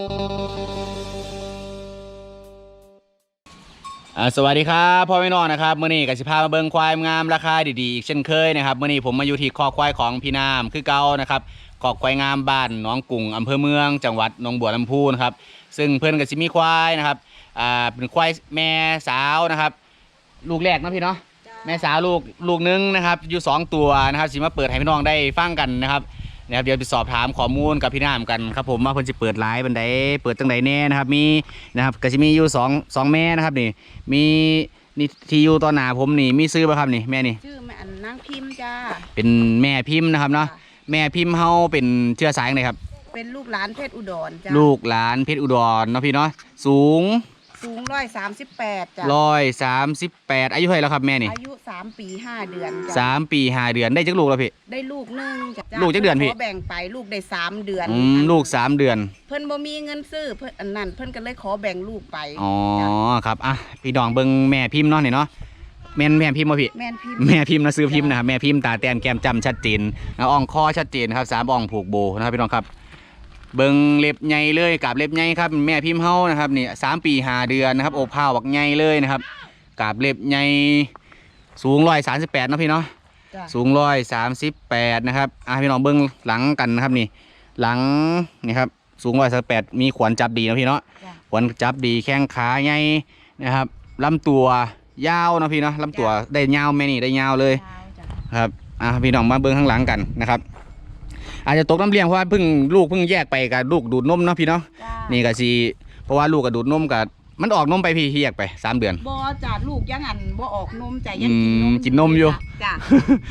อ่าสวัสดีครับพ่อแม่น้องนะครับมื่อนี้กสิพามาเบิ่งควายงามราคาดีๆอีกเช่นเคยนะครับมื่อนี้ผมมาอยู่ที่คอกควายของพี่น้ำคือเก่านะครับคอกควายงามบ้านหนองกุ่งอำเภอเมือง จังหวัดหนองบัวลำพูนะครับซึ่งเพื่อนกสิมีควายนะครับอ่าเป็นควายแม่สาวนะครับ ลูกแรกเนาะพี่เนาะแม่สาวลูกลูกหนึงนะครับอยู่สองตัวนะครับสิมาเปิดให้พี่น้องได้ฟังกันนะครับ นะครับเดี๋ยวไปสอบถามข้อมูลกับพี่น้ำกันครับผมว่าเพิ่นจะเปิดไลฟ์บันไดเปิดจังไดแน่นะครับมีนะครับก็จะมีอยู่สองสองแม่นะครับนี่มีนี่ที่อยู่ตอนหนาผมนี่มีซื้อป่ะครับนี่แม่นี่ ชื่อแม่อันนางพิมพ์จ้า เป็นแม่พิมพ์นะครับเนาะจ้ แม่พิมพ์เฮาเป็นเชื้อสายไหนครับ เป็นลูกหลานเพชรอุดรจ้าลูกหลานเพชรอุดรเนาะพี่เนาะสูง สูงร้อยสามสิบแปดจ้าร้อยสามสิบแปดอายุเท่าไหร่แล้วครับแม่นี่อายุสามปีห้าเดือนจ้าสามปีห้าเดือนได้จักลูกแล้วพี่ ได้ลูกหนึ่งจ้าลูกจักเดือนพี่ ขแบ่งไปลูกได้สามเดือนอืมลูกสามเดือน เพิ่นบ่มีเงินซื้อเพิ่นอันนั้นเพิ่นก็เลยขอแบ่งลูกไปอ๋อจ้ะครับอะพี่ดองเบิ่งแม่พิมพ์เนาะนี่เนาะแม่นแม่พิมพ์บ่พี่ แม่นพิมพ์แม่พิมพ์นะซื้อพิมพ์นะครับแม่พิมพ์ตาแต้มแก้มจำชัดเจนแล้วอ่องคอชัดเจนครับสามอ่องผูกโบนะครับพี่น้องครับ เบิ่งเล็บใหญ่เลยกับเล็บใหญ่ครับแม่พิมพ์เฮานะครับนี่สามปีห้าเดือนนะครับโอบผ้าบักใหญ่เลยนะครับกับเล็บใหญ่สูงร้อยสามสิบแปดนาะพี่เนาะจ้าสูงร้อยสามสิบแปดนะครับอะพี่น้องเบิ้งหลังกันนะครับนี่ หลังนี่ครับสูงร้อยสามแปดมีขวานจับดีนะพี่เนาะจ้าขวานจับดีแข้งขาใหญ่นะครับลำตัวยาวนะพี่เนาะลำตัวได้ยาวแม่นี่ได้ยาวเลยเช้าจ้าครับอะพี่น้องมาเบิ้งข้างหลังกันนะครับ อาจจะตกน้ำเลี้ยงเพราะว่าเพิ่งลูกเพิ่งแยกไปกับลูกดูดนมเนาะพี่เนาะจ้านี่ก็สิเพราะว่าลูกกับดูดนมกับมันออกนมไปพี่ที่แยกไปสามเดือนบ่จ้าลูกยังอันบ่ออกนมจ้ายังกินนอืมมกินนมอยู่จ้า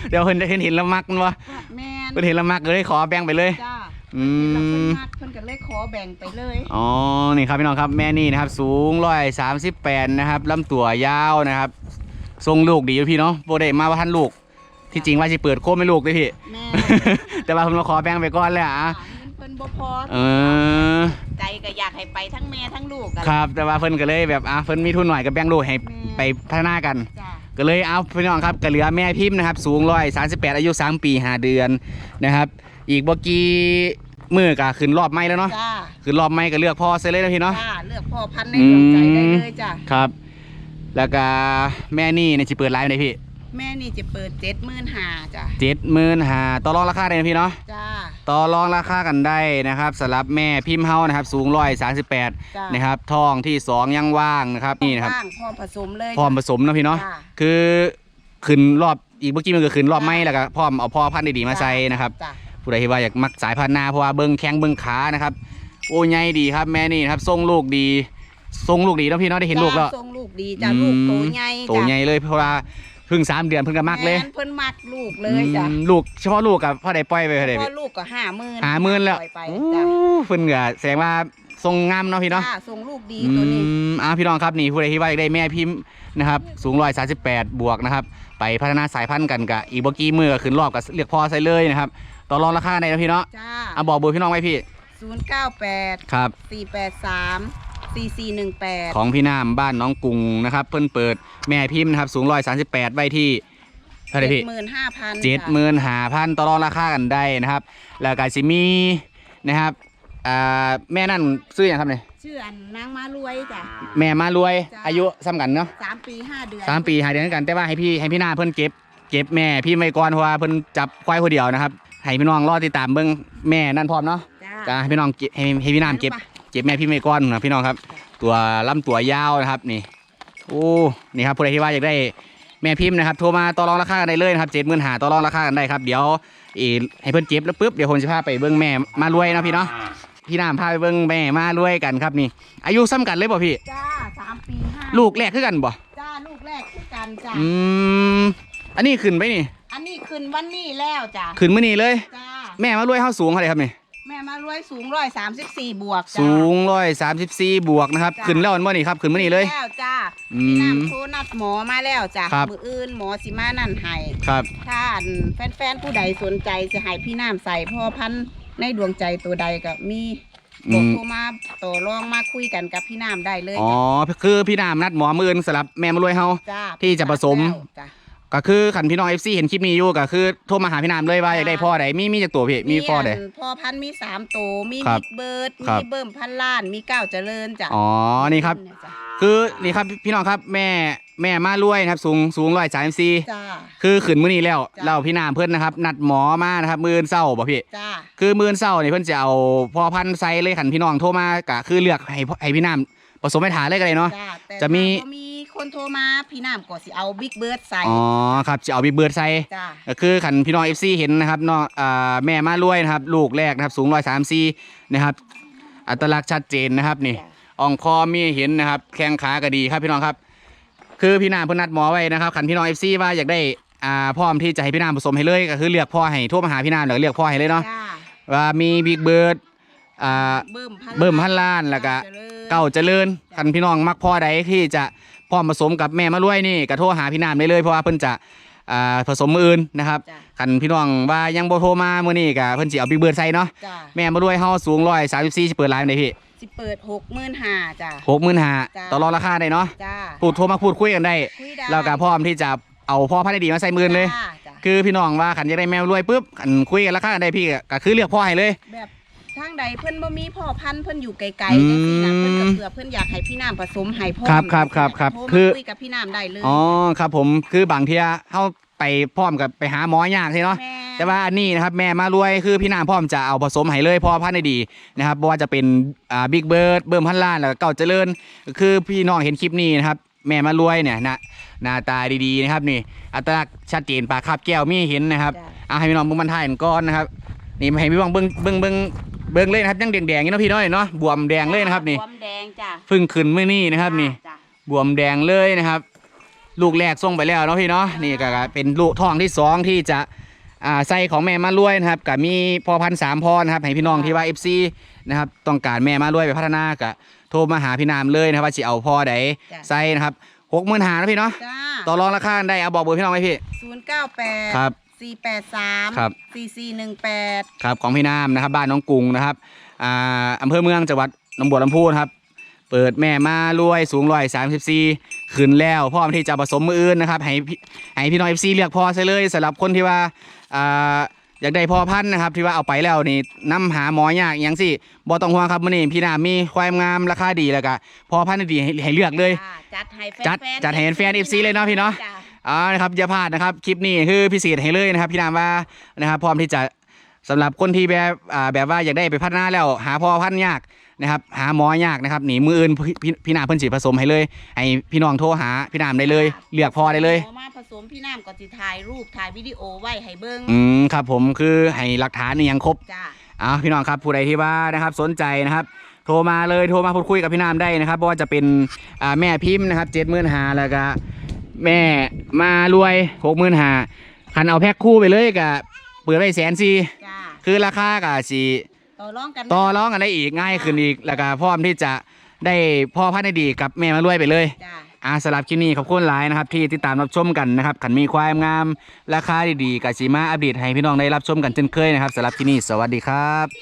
เดี๋ยวเห็นเห็นเห็นแล้วมักมันวะแม่นเพิ่นเห็นแล้วมักเลยขอแบ่งไปเลยจ้าอืเพิ่นมรักเพิ่นมากเพิ่นก็เลยขอแบ่งไปเลยอ๋อนี่ครับพี่น้องครับแม่นี่นะครับสูงร้อยสามสิบแปดนะครับลำตัวยาวนะครับทรงลูกดีอยู่พี่เนาะโบได้มาว่าท่านลูก ที่จริงว่าจะเปิดโคมให้ลูกด้วยพี่ แม่ แต่ว่าผมมาขอแบ่งไปก่อนเลยอะเงินเพิ่นบ่พอเออ ใจก็อยากให้ไปทั้งแม่ทั้งลูกกัน ครับ แต่ว่าเพิ่นก็เลยแบบอะเพิ่นมีทุนหน่อยก็แบ่งลูกให้แม่ไปพัฒนากัน จ้าก็เลยเอาพี่น้องครับก็เหลือแม่พิมพ์นะครับ สูงร้อยสามสิบแปดอายุสามปีห้าเดือนนะครับ อีกบกี้มือก็ขึ้นรอบไม้แล้วเนาะจ้าขึ้นรอบไม้ก็เลือกพ่อเซเลยนะพี่เนาะ จ้าเลือกพ่อพันธุ์ในดวงใจได้เลยจ้าครับ แล้วก็แม่นี่เนี่ยจะเปิดไลฟ์ไหนพี่ แม่นี่จะเปิดเจ็ดหมื่นห้าจ้าเจ็ดหมื่นหาต่อรองราคาได้นะพี่เนาะจ้า ต่อรองราคากันได้นะครับสำหรับแม่พิมพ์เฮานะครับ สูงร้อยสามสิบแปดจ้านะครับทองที่สองยังว่างนะครับนี่นะครับว่างพร้อมผสมเลย พร้อมผสมนะพี่เนาะ จ้าคือขึ้นรอบอีกเมื่อกี้มันก็ขึ้นรอบไม้แล้วก็พร้อมเอาพ่อพันธุ์ดีๆมาใส่นะครับ จ้าผู้ใดที่ว่าอยากมักสายพันธุ์นาเพราะว่าเบิ้งแข้งเบิ้งขานะครับ โอ้ใหญ่ดีครับแม่นี่นะครับทรงลูกดีทรงลูกดีเนาะพี่เนาะได้เห็นลูกแล้ว จ้าทรงลูกดีจ้าลูกโตใหญ่โตใหญ่เลยเพราะว่า เพิ่งสามเดือนเพิ่งก็มักเลยแนเพิ่นมักลูกเลยจ้าอืมลูกเฉพาะลูกกับพ่อได้ปล่อยไปเท่าไหร่พ่อพี่ลูกก็ห้าหมื่นหาหมื่นแล้วปอยไปโอ้จ้าเพิ่นก็แสดงว่าทรงงามเนาะพี่เนาะ จ้าทรงลูกดีอืตัวนี้มอ่าพี่น้องครับนี่ผู้ใดที่ว่าอยากได้แม่พิมพ์นะครับสูงร้อยสาสิบแปดบวกนะครับไปพัฒนาสายพันธุ์กันกับอีกบกี้มือก็ขึ้นรอบกับเรียกพ่อใส่เลยนะครับต่อรองราคาในนะพี่เนาะจ้าเอาบอกเบอร์พี่น้องไว้พี่ศูนย์เก้าแปดครับสี่แปดสาม สี่สี่หนึ่งแปดของพี่น้ำบ้านน้องกรุงนะครับ เพิ่นเปิดแม่พิมพ์นะครับ สูงร้อยสาสิบแปดไว้ที่เท่าไหร่พี่หมื่นห้าพันเจ็ดหมื่นหาพันต่อรองราคากันได้นะครับ แล้วก็สิมีนะครับอ่าแม่นั่นซื้ออย่างครับเนี่ยชื่ออันนางมารวยจ้ะ แม่มารวยจ้ะ อายุซ้ำกันเนาะสามปีห้าเดือนสามปีหาเดือนกันแต่ว่าให้พี่ให้พี่หน้าเพิ่นเก็บ เก็บแม่พี่ไม่ก่อนเพราะว่าเพิ่นจับควายคนเดียวนะครับให้พี่น้องรอติดตามเบิ่งแม่นั่นพร้อมเนาะจ้าจะให้พี่น้องเก็บให้ให้พี่น้ำเก็บ เก็บแม่พี่ไม่ก่อนนะพี่น้องครับ ตัวลำตัวยาวนะครับนี่โอ้นี่ครับผู้ใดที่ว่าอยากได้แม่พิมพ์นะครับโทรมาต่อรองราคากันได้เลยนะครับเจ็ดหมื่นหาต่อรองราคากันได้ครับเดี๋ยวอีให้เพิ่นเก็บแล้วปุ๊บเดี๋ยวผมจะพาไปเบิ่งแม่มารวยเนาะพี่เนาะพี่น้ำพาไปเบิ่งแม่มารวยกันครับนี่ อายุซ้ำกันเลยป่ะพี่จ้าสามปีห้าลูกแรกคือกันบ่จ้าลูกแรกคือกันจ้าอืมอันนี้ขึ้นไปนี่ อันนี้ขึ้นวันนี้แล้วจ้าขึ้นมื้อนี้เลย จ้าแม่มารวยเฮาสูงเท่าไหร่ครับนี่ แม่มารวยสูงร้อยสามสิบสี่บวกจ้าสูงร้อยสามสิบสี่บวกนะครับจ้ะขึ้นแล้วอันบ่นี่ครับขึ้นมื้อนี้เลย แล้วจ้าอืมพี่น้ำโทรนัดหมอมาแล้วจ้าครับ มืออื่นหมอสิมานั่นให้ครับ ถ้าอันแฟนๆผู้ใดสนใจจะให้พี่น้ำใส่พ่อพันธุ์ในดวงใจตัวใดก็มีอืบอกมโทรมาต่อรองมาคุยกันกับพี่น้ำได้เลยอ๋อคือพี่นามนัดหมอมื่นสำหรับแม่มารวยเฮา จ้าที่จะผสม จ้า ก็คือขันพี่น้อง FC เห็นคลิปนี้อยู่ก็คือโทรมาหาพี่นามเลยว่าอยากได้พ่อใดมีมีจากตัวพี่มีพ่อใดนพ่อพันธุ์มีสามตัวมีครับ บิ๊กเบิร์ดครัมีบเบิ่มพันล้านมีก้าวเจริญจ้ะอ๋อนี่ครับเยจ้ะคือนี่ครับพี่น้องครับแม่แม่มารวยนะครับ สูงสูงร้อยสามสี่จ้า คือขึ้นมื้อนี้แล้วจ้ะ เราพี่นามเพื่อนนะครับ นัดหมอมานะครับมื้อเศร้าบ่พี่ จ้า คือมื้อเศร้านี่เพิ่นจะเอาพ่อพันธุ์ไซเลยขันพี่น้องโทรมาก็คือเลือกให้ให้พี่นามผสมให้ทานเลยก็ได้เนาะ จ้าแต่จะมี ถ้าบ่มี คนโทรมาพี่น้ำก็สิเอาบิ๊กเบิร์ดใส่อ๋อครับจะเอาบีเบิร์ดไซจ้าก็คือขันพี่น้อง FC เห็นนะครับน้องอ่าแม่มารวยนะครับ ลูกแรกนะครับ สูงร้อยสามสี่นะครับ อัตลักษณ์ชัดเจนนะครับนี่จ้ะอ่องคอมีเห็นนะครับ แข้งขาก็ดีครับพี่น้องครับ คือพี่นามเพิ่นนัดหมอไว้นะครับขันพี่น้อง FC ว่าอยากได้อ่าพร้อมที่จะให้พี่นามผสมให้เลยก็คือเลือกพ่อให้โทรมาหาพี่นามแล้วก็เลือกพ่อให้เลยเนาะจ้าว่ามีบิ๊กเบิร์ดอ่า เบิ่มพันเบิ่มพันล้านแล้วก็จริญเก้าเจริญคันพี่น้องมักพ่อใดที่จะ พร้อมผสมกับแม่มารวยนี่ก็โทรหาพี่นามได้เลยเพราะว่าเพิ่นจะอ่าผสมมืออื่นนะครับจ้ะ คันพี่น้องว่ายังบ่โทรมามื้อนี้ก็เพิ่นสิเอาบิ๊กเบิร์ดใส่เนาะจ้าแม่มารวยเฮาสูง134สิเปิดไลน์ได้พี่สิเปิดหกหมื่นห้าจ้า65,000จ้ะต่อรองราคาได้เนาะจ้าพูดโทรมาพูดคุยกันได้ คุยได้แล้วก็พร้อมที่จะเอาพ่อพันธุ์ได้ดีมาใส่มือเลย จ้าจ้าคือพี่น้องว่าคันอยากได้แมวรวยปุ๊บคันคุยกันราคากันได้พี่ก็ก็คือเลือกพ่อให้เลย แบบทาง ใดเพิ่นบ่มีพ่อพันธุ์เพิ่นอยู่ไกลอืๆมจังซี่นะเพิ่นก็เผื่อเพิ่นอยากให้พี่น้ำผสมให้พ่อครับครับครับครับโทรคืมาอคุยกับพี่น้ำได้เลยอ๋อครับผมคือบางเทียเฮาไปพร้อมกับไปหาหมอยากใช่เนาะแม่แต่ว่าอันนี้นะครับแม่มารวยคือพี่นางพร้อมจะเอาผสมให้เลยพอพันธุ์ได้ดีนะครับบ่ว่าจะเป็นอ่าบิ๊กเบิร์ดเบิ่มพันล้านแล้วก็เก่าเจริญ คือพี่น้องเห็นคลิปนี้นะครับแม่มารวยเนี่ยหน้าหน้าตาดีๆนะครับนี่อัตลักษณ์ชัดเจนปากคาบแก้วมีเห็นนะครับจ้ะอะให้พี่น้องเบิ่งบรรทายกันก่อนนะครับนี่ให้พี่น้องเบิ่งเบิ่งเบิ่ง เบิ่งเลยนะครับยังแดงๆอยู่เนาะพี่น้อยเนาะบวมแดงเลยนะครับนี่ความแดงจ้ะเพิ่งขึ้นเมื่อนี้นะครับนี่ จ้ะบวมแดงเลยนะครับ ลูกแรกส่งไปแล้วเนาะพี่เนาะนี่ก็เป็นลูกท้องที่สองที่จะอ่าใส่ของแม่มารวยนะครับกับมีพอพันสามพอนะครับให้พี่น้องที่ว่า FC นะครับต้องการแม่มารวยไปพัฒนาก็โทรมาหาพี่นามเลยนะครับว่าสิเอาพอใดจ้ะ ใส่นะครับหกหมื่นหานะพี่เนาะจ้าต่อรองราคาได้เอาบอกเบอร์พี่น้องไหมพี่ ศูนย์เก้าแปดครับ สี่แปดสามครับ สี่สี่หนึ่งแปดครับของพี่นามนะครับ บ้านน้องกรุงนะครับอ่าอำเภอเมืองจังหวัดหนองบัวลำพูนะครับ เปิดแม่มารวยสูงร้อยสามสิบสี่ขึ้นแล้วพร้อมที่จะผสมมืออื่นนะครับให้พี่ให้พี่น้องเอฟซีเลือกพอใช่เลยสำหรับคนที่ว่าอ่าอยากได้พอพันธุ์นะครับที่ว่าเอาไปแล้วนี่นำหาหมอยากอหย่างสิบ่ต้องห่วงครับมื้อนี้พี่นามมีควายงามราคาดีแล้วก็พอพันธุ์ดีให้ให้เลือกเลย จ้าจัดให้แฟนจัดๆจัดให้แฟน FC เลยเนาะพี่เนาะ จ้ อ่านะครับอย่าพลาดนะครับคลิปนี้คือพิเศษให้เลยนะครับพี่นามว่านะครับพร้อมที่จะสำหรับคนที่แบบอ่าแบบว่าอยากได้ไปพัฒนาแล้ว หาพอพันธุ์ยากนะครับหาหมอยากนะครับหนีมืออื่นพี่พี่พี่นามเพิ่นสิผสมให้เลยให้พี่น้องโทรหาพี่นามได้เลย เลือกพอได้เลยอามาผสมพี่น้ำก็จะถ่ายรูปถ่ายวิดีโอไว้ให้เบิ้งอืมครับผมคือให้หลักฐานนี่ยังครบจ้าอ่าพี่น้องครับผู้ใดที่ว่านะครับสนใจนะครับโทรมาเลยโทรมาพูดคุยกับพี่นามได้นะครับเพราะว่าจะเป็นอ่าแม่พิมพ์นะครับเจ็ดหมื่นหาแล้วก็ แม่มารวยหกหมื่นหาคันเอาแพ็คคู่ไปเลยกับเปิดไว้แสนสี่จ้าคือราคากับสีต่อรองกันต่อร้องกันได้อีกง่ายขึ้นอีกแล้วก็พร้อมที่จะได้พ่อพันธุ์ได้ดีกับแม่มารวยไปเลย จ้าอาสำหรับคลิปนี้ขอบคุณหลายนะครับ ที่ติดตามรับชมกันนะครับขันมีควายงามราคาดีๆกับสีมาอัปเดตให้พี่น้องได้รับชมกันเช่นเคยนะครับสำหรับที่นี่สวัสดีครับ